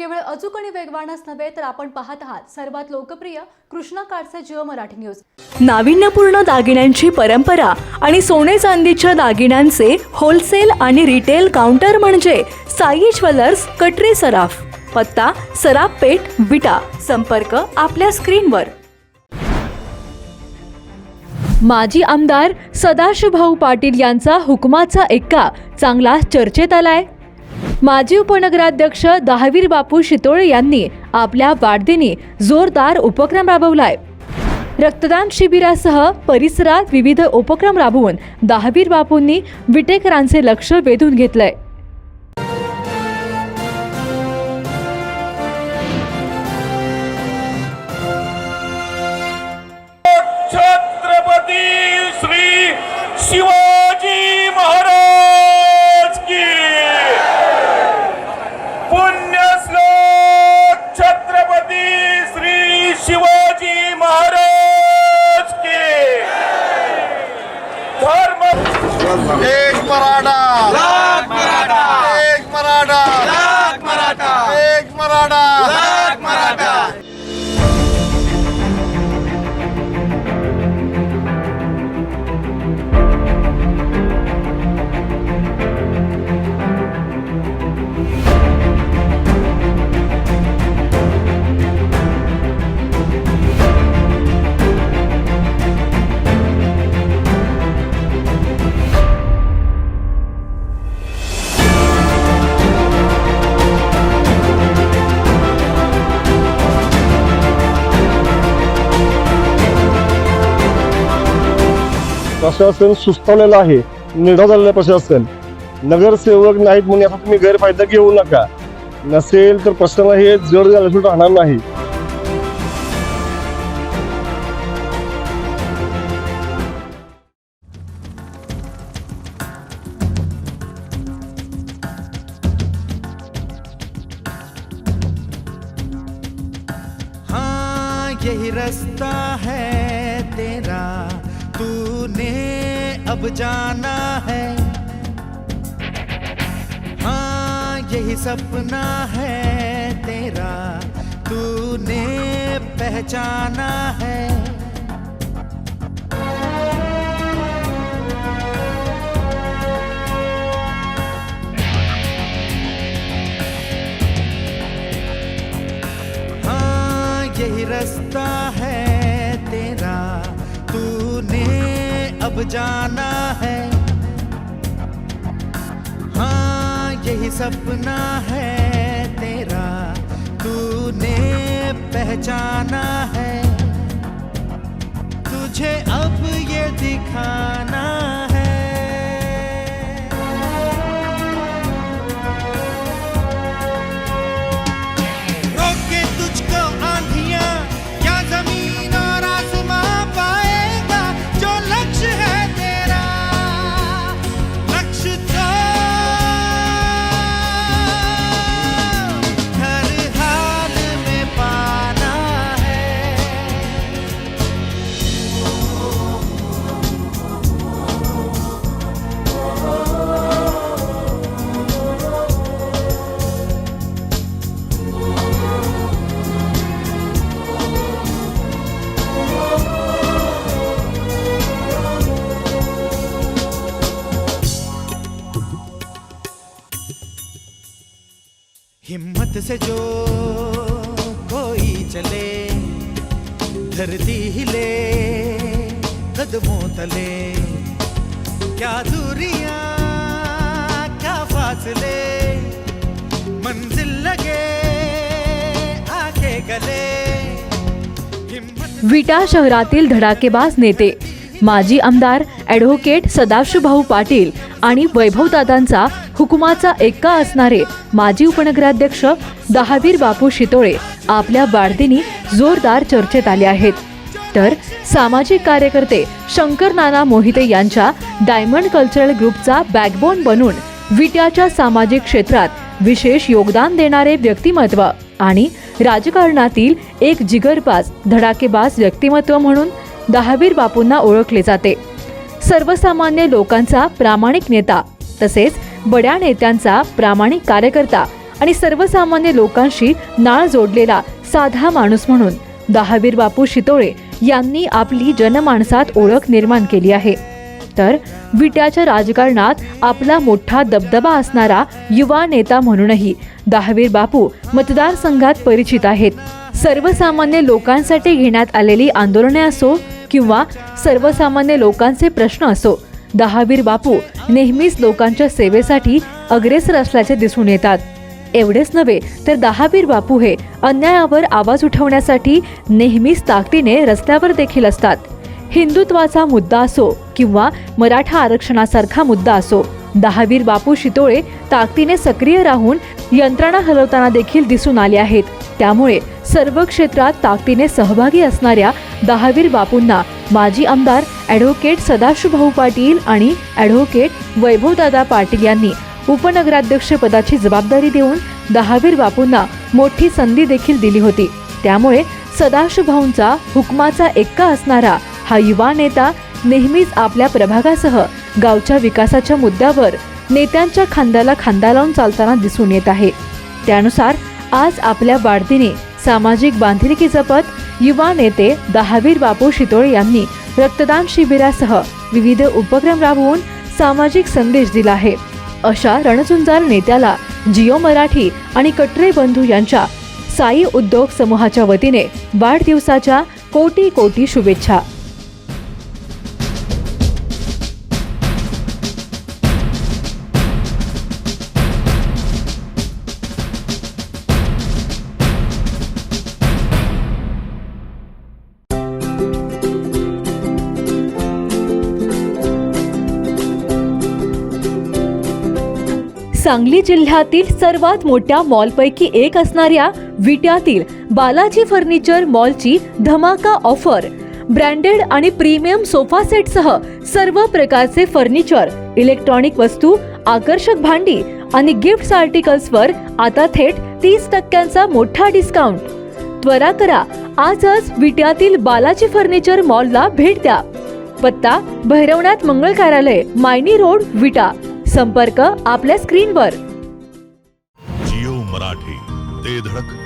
केवळ अचूक आणि वेगवानच नव्हे तर आपण पाहत आहात सर्वात लोकप्रिय कृष्णा काडचे जिओ मराठी न्यूज. नाविन्यपूर्ण दागिन्यांची परंपरा आणि सोने चांदीच्या दागिन्यांचे होलसेल आणि रिटेल काउंटर म्हणजे साई ज्वेलर्स कटरे सराफ पत्ता सराफ पेठ विटा. संपर्क आपल्या स्क्रीनवर. माजी आमदार सदाशिवभाऊ पाटील यांचा हुकमाचा एक्का चांगला चर्चेत आलाय. माजी उपनगराध्यक्ष दहावीर बापू शितोळे यांनी आपल्या वाढदिनी जोरदार उपक्रम राबवलाय. रक्तदान शिबिरासह परिसरात विविध उपक्रम राबवून दहावीर बापूंनी विटेकरांचे लक्ष वेधून घेतलंय. एक प्रशासन सुस्तावलेलं आहे. निढा झालेलं प्रशासन. नगरसेवक नाहीत म्हणून याचा तुम्ही गैरफायदा घेऊ नका. नसेल तर प्रश्न हे जड झाल्याशिवाय राहणार नाही. यही रास्ता है तेरा। तूने अब जाना है। हाँ यही सपना है तेरा। तूने पहचाना है। हाँ यही रास्ता है अब जाना है। हाँ यही सपना है तेरा। तूने पहचाना है। तुझे अब ये दिखाना है से जो कोई चले, धरती हिले, कदमों तले। क्या दूरियाँ, क्या फासले, मंजिल लगे आके गले। विटा शहरातील धडाकेबाज नेते माजी आमदार ॲडव्होकेट सदाशिवभाऊ पाटील आणि वैभवदादांचा हुकुमाचा एक्का असणारे माजी उपनगराध्यक्ष दहावीर बापू शितोळे आपल्या वाढदिनी जोरदार चर्चेत आले आहेत. तर सामाजिक कार्यकर्ते शंकर नाना मोहिते यांच्या डायमंड कल्चरल ग्रुपचा बॅकबोन बनून विट्याच्या सामाजिक क्षेत्रात विशेष योगदान देणारे व्यक्तिमत्व आणि राजकारणातील एक जिगरबाज धडाकेबाज व्यक्तिमत्व म्हणून दहावीर बापूंना ओळखले जाते. सर्वसामान्य लोकांचा प्रामाणिक नेता तसेच बड्या नेत्यांचा प्रामाणिक कार्यकर्ता आणि सर्वसामान्य लोकांशी नाळ जोडलेला साधा माणूस म्हणून दहावीर बापू शितोळे यांनी आपली जनमानसात ओळख निर्माण केली आहे. तर विट्याच्या राजकारणात आपला मोठा दबदबा असणारा युवा नेता म्हणूनही दहावीर बापू मतदारसंघात परिचित आहेत. सर्वसामान्य लोकांसाठी घेण्यात आलेली आंदोलने असो किंवा सर्वसामान्य लोकांचे प्रश्न असो. दहावीर बापू नेहमीच लोकांच्या सेवेसाठी अग्रेसर असल्याचे दिसून येतात. एवढेच नव्हे तर दहावीर बापू हे अन्यायावर आवाज उठवण्यासाठी नेहमीच ताकदीने रस्त्यावर देखील असतात. हिंदुत्वाचा मुद्दा असो किंवा मराठा आरक्षणासारखा मुद्दा असो दहावीर बापू शितोळे ताकदीने सक्रिय राहून यंत्रणा हलवताना देखील दिसून आले आहेत. त्यामुळे सर्व क्षेत्रात ताकदीने सहभागी असणाऱ्या दहावीर बापूंना माजी आमदार ॲडव्होकेट सदाशिवभाऊ पाटील आणि ॲडव्होकेट वैभवदादा पाटील यांनी उपनगराध्यक्ष पदाची जबाबदारी देऊन दहावीर बापूंना मोठी संधी देखील दिली होती. त्यामुळे सदाशिवभाऊंचा हुकमाचा एक्का असणारा हा युवा नेता नेहमीच आपल्या प्रभागासह गावच्या विकासाच्या मुद्द्यावर नेत्यांच्या खांद्याला खांदा लावून चालताना दिसून येत आहे. त्यानुसार आज आपल्या वाढदिनी सामाजिक बांधिलकी जपत युवा नेते दहावीर बापू शितोळे यांनी रक्तदान शिबिरासह विविध उपक्रम राबवून सामाजिक संदेश दिला आहे. अशा रणझुंजार नेत्याला जिओ मराठी आणि कटरे बंधू यांच्या साई उद्योग समूहाच्या वतीने वाढदिवसाच्या कोटी कोटी शुभेच्छा. सांगली जिल्ह्यातील सर्वात मोठ्या मॉलपैकी एक असणाऱ्या विट्यातील बालाजी फर्निचर मॉलची धमाका ऑफर. ब्रँडेड आणि प्रीमियम सोफा सेटसह सर्व प्रकारचे फर्निचर इलेक्ट्रॉनिक वस्तू आकर्षक भांडी आणि गिफ्ट आर्टिकल्सवर आता थेट तीस टक्क्यांचा मोठा डिस्काउंट. त्वरा करा आजच विट्यातील बालाजी फर्निचर मॉलला भेट द्या. पत्ता भैरवनाथ मंगळ कार्यालय मायनी रोड विटा. संपर्क आपल्या स्क्रीनवर. जिओ मराठी ते धडक.